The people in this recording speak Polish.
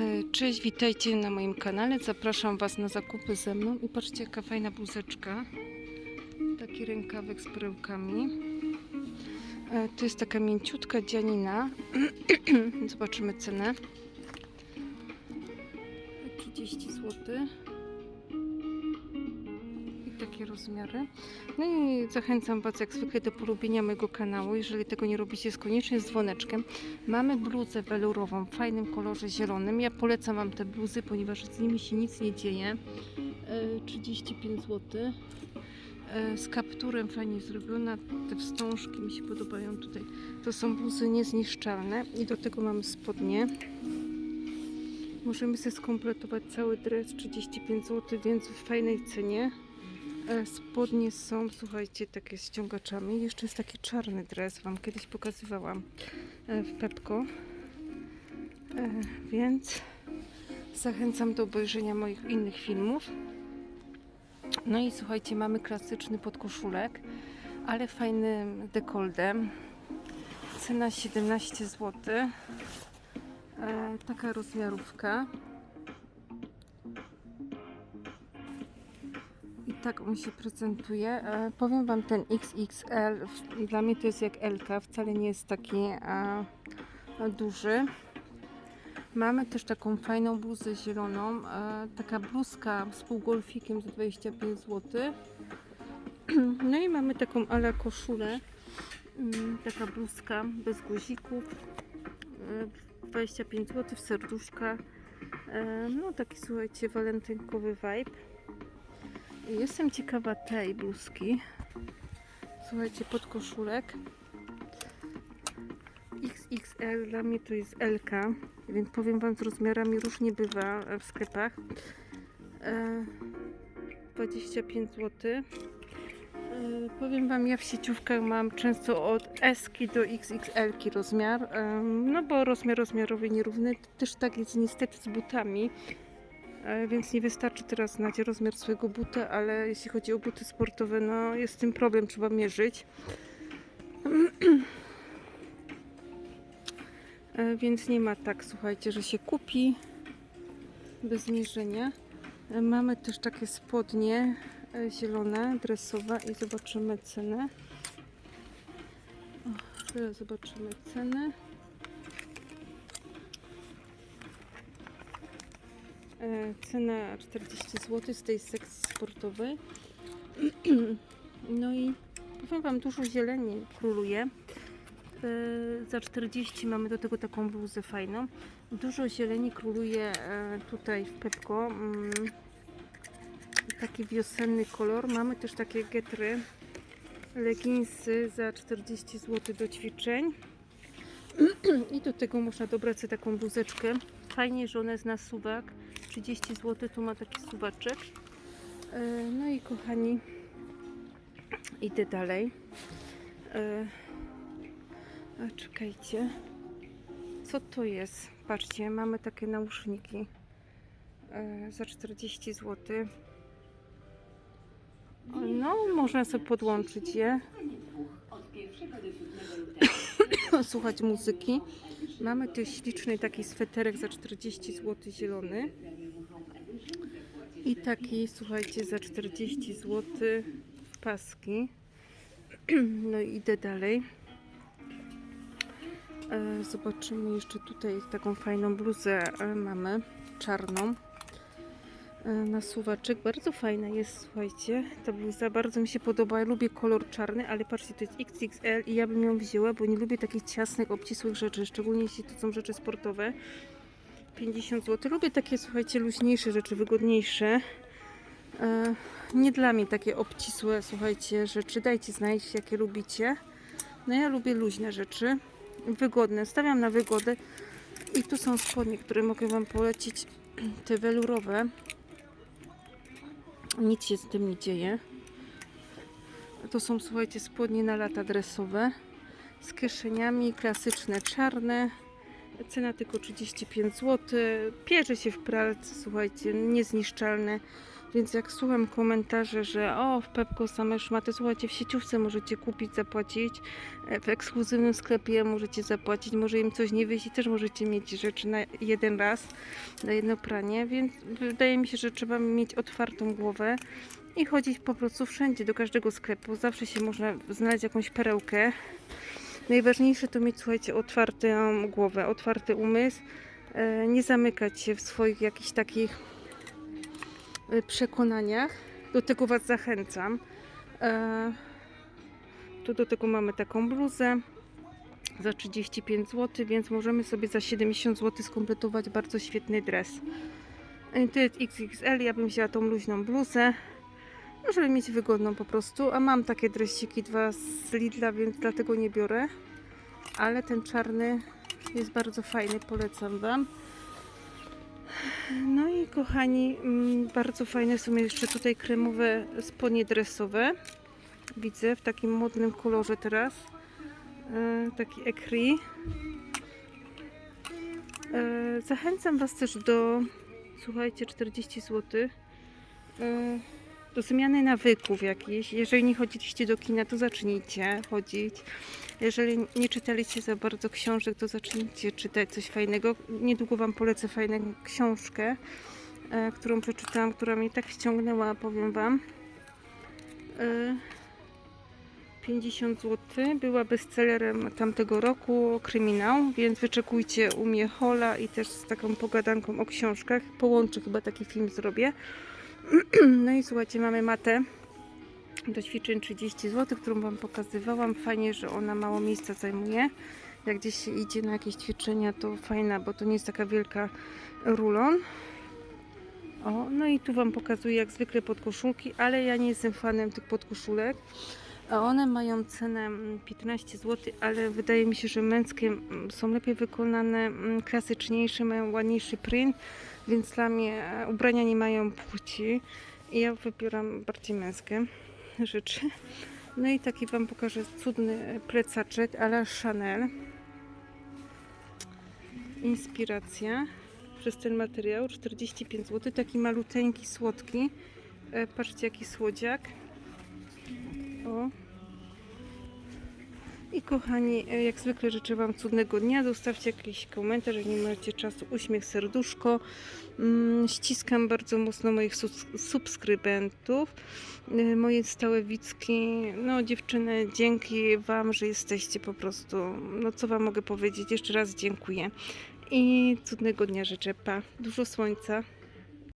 E, Cześć, witajcie na moim kanale. Zapraszam Was na zakupy ze mną. I patrzcie, jaka fajna bluzeczka. Taki rękawek z perełkami. E, To jest taka mięciutka dzianina. Zobaczymy cenę. 30 zł. Takie rozmiary. No i zachęcam Was jak zwykle do polubienia mojego kanału. Jeżeli tego nie robicie, jest koniecznie z dzwoneczkiem. Mamy bluzę welurową w fajnym kolorze zielonym. Ja polecam Wam te bluzy, ponieważ z nimi się nic nie dzieje. E, 35 zł. E, Z kapturem fajnie zrobiona. Te wstążki mi się podobają tutaj. To są bluzy niezniszczalne. I do tego mamy spodnie. Możemy sobie skompletować cały dres 35 zł, więc w fajnej cenie. E, Spodnie są, słuchajcie, takie z ściągaczami. Jeszcze jest taki czarny dres, Wam kiedyś pokazywałam e, w Pepko. E, Więc zachęcam do obejrzenia moich innych filmów. No i słuchajcie, mamy klasyczny podkoszulek, ale fajnym dekoldem. Cena 17 zł. Taka rozmiarówka. I tak on się prezentuje. E, powiem Wam, ten XXL w- dla mnie to jest jak LK, wcale nie jest taki e, duży. Mamy też taką fajną bluzę zieloną, e, taka bluzka z półgolfikiem za 25 zł. No i mamy taką ala koszulę, mm, taka bluzka bez guzików, e, 25 zł w serduszka. E, no taki słuchajcie, walentynkowy vibe. Jestem ciekawa tej bluzki. Słuchajcie, podkoszulek. XXL dla mnie to jest LK, więc powiem Wam z rozmiarami różnie bywa w sklepach. E, 25 zł. E, powiem Wam, ja w sieciówkach mam często od S do XXL rozmiar, e, no bo rozmiar rozmiarowy nierówny. Też tak jest niestety z butami. E, Więc nie wystarczy teraz znać rozmiar swojego buta, ale jeśli chodzi o buty sportowe, no jest z tym problem, trzeba mierzyć. E, Więc nie ma tak, słuchajcie, że się kupi bez mierzenia. E, Mamy też takie spodnie zielone, dresowe i zobaczymy cenę. O, zobaczymy cenę. Cena 40 zł z tej sekcji sportowej. No i powiem Wam, dużo zieleni króluje. E, Za 40 mamy do tego taką bluzę fajną. Dużo zieleni króluje e, tutaj w Pepko. Mm, Taki wiosenny kolor. Mamy też takie getry, leginsy za 40 zł do ćwiczeń. I do tego można dobrać sobie taką bluzeczkę. Fajnie, że ona jest na suwak. 30 zł, tu ma taki suwaczek. E, No i kochani, idę dalej. E, A czekajcie. Co to jest? Patrzcie, mamy takie nauszniki e, za 40 zł. No, można sobie podłączyć je. Słuchać muzyki. Mamy tu śliczny taki sweterek za 40 zł zielony. I taki, słuchajcie, za 40 zł paski. No i idę dalej. E, Zobaczymy jeszcze tutaj taką fajną bluzę e, mamy, czarną. E, Na suwaczek, bardzo fajna jest, słuchajcie, ta bluza, bardzo mi się podoba, ja lubię kolor czarny, ale patrzcie, to jest XXL i ja bym ją wzięła, bo nie lubię takich ciasnych, obcisłych rzeczy, szczególnie jeśli to są rzeczy sportowe. 50 zł. Lubię takie, słuchajcie, luźniejsze rzeczy, wygodniejsze. E, nie dla mnie takie obcisłe, słuchajcie, rzeczy. Dajcie znać, jakie lubicie. No ja lubię luźne rzeczy, wygodne. Stawiam na wygodę. I tu są spodnie, które mogę Wam polecić. Te welurowe. Nic się z tym nie dzieje. To są, słuchajcie, spodnie na lata dresowe. Z kieszeniami, klasyczne, czarne. Cena tylko 35 zł. Pierze się w pralce, słuchajcie, niezniszczalne. Więc jak słucham komentarzy, że o, w Pepko same szmaty, słuchajcie, w sieciówce możecie kupić, zapłacić, e, w ekskluzywnym sklepie możecie zapłacić, może im coś nie wyjść i też możecie mieć rzeczy na jeden raz, na jedno pranie, więc wydaje mi się, że trzeba mieć otwartą głowę i chodzić po prostu wszędzie, do każdego sklepu. Zawsze się można znaleźć jakąś perełkę. Najważniejsze to mieć, słuchajcie, otwartą głowę, otwarty umysł, e, nie zamykać się w swoich jakichś takich e, przekonaniach. Do tego Was zachęcam. E, Tu do tego mamy taką bluzę za 35 zł, więc możemy sobie za 70 zł skompletować bardzo świetny dres. To jest XXL, ja bym wzięła tą luźną bluzę, żeby mieć wygodną po prostu. A mam takie dresiki dwa z Lidla, więc dlatego nie biorę. Ale ten czarny jest bardzo fajny, polecam Wam. No i kochani, mm, bardzo fajne są jeszcze tutaj kremowe spodnie dresowe. Widzę w takim modnym kolorze teraz. E, taki ekri. E, zachęcam Was też do, słuchajcie, 40 zł. Do zmiany nawyków jakichś. Jeżeli nie chodziliście do kina, to zacznijcie chodzić. Jeżeli nie czytaliście za bardzo książek, to zacznijcie czytać coś fajnego. Niedługo Wam polecę fajną książkę, e, którą przeczytałam, która mnie tak wciągnęła, powiem Wam. E, 50 zł. Była bestsellerem tamtego roku, kryminał, więc wyczekujcie u mnie Hola i też z taką pogadanką o książkach. Połączę chyba taki film zrobię. No i słuchajcie, mamy matę do ćwiczeń 30 zł, którą Wam pokazywałam. Fajnie, że ona mało miejsca zajmuje. Jak gdzieś się idzie na jakieś ćwiczenia, to fajna, bo to nie jest taka wielka rulon. O, no i tu Wam pokazuję jak zwykle podkoszulki, ale ja nie jestem fanem tych podkoszulek. A one mają cenę mm, 15 zł, ale wydaje mi się, że męskie mm, są lepiej wykonane, mm, klasyczniejsze, mają ładniejszy print, więc dla mnie e, ubrania nie mają płci i ja wybieram bardziej męskie rzeczy. No i taki Wam pokażę cudny plecaczek a la Chanel. Inspiracja przez ten materiał 45 zł, taki maluteńki, słodki. E, Patrzcie jaki słodziak. O. I kochani, e, jak zwykle życzę Wam cudnego dnia. Zostawcie jakiś komentarz, jeżeli macie czasu. Uśmiech, serduszko. Mm, Ściskam bardzo mocno moich subskrybentów, e, moje stałe widzki. No dziewczyny, dzięki Wam, że jesteście po prostu. No co Wam mogę powiedzieć? Jeszcze raz dziękuję. I cudnego dnia życzę. Pa. Dużo słońca.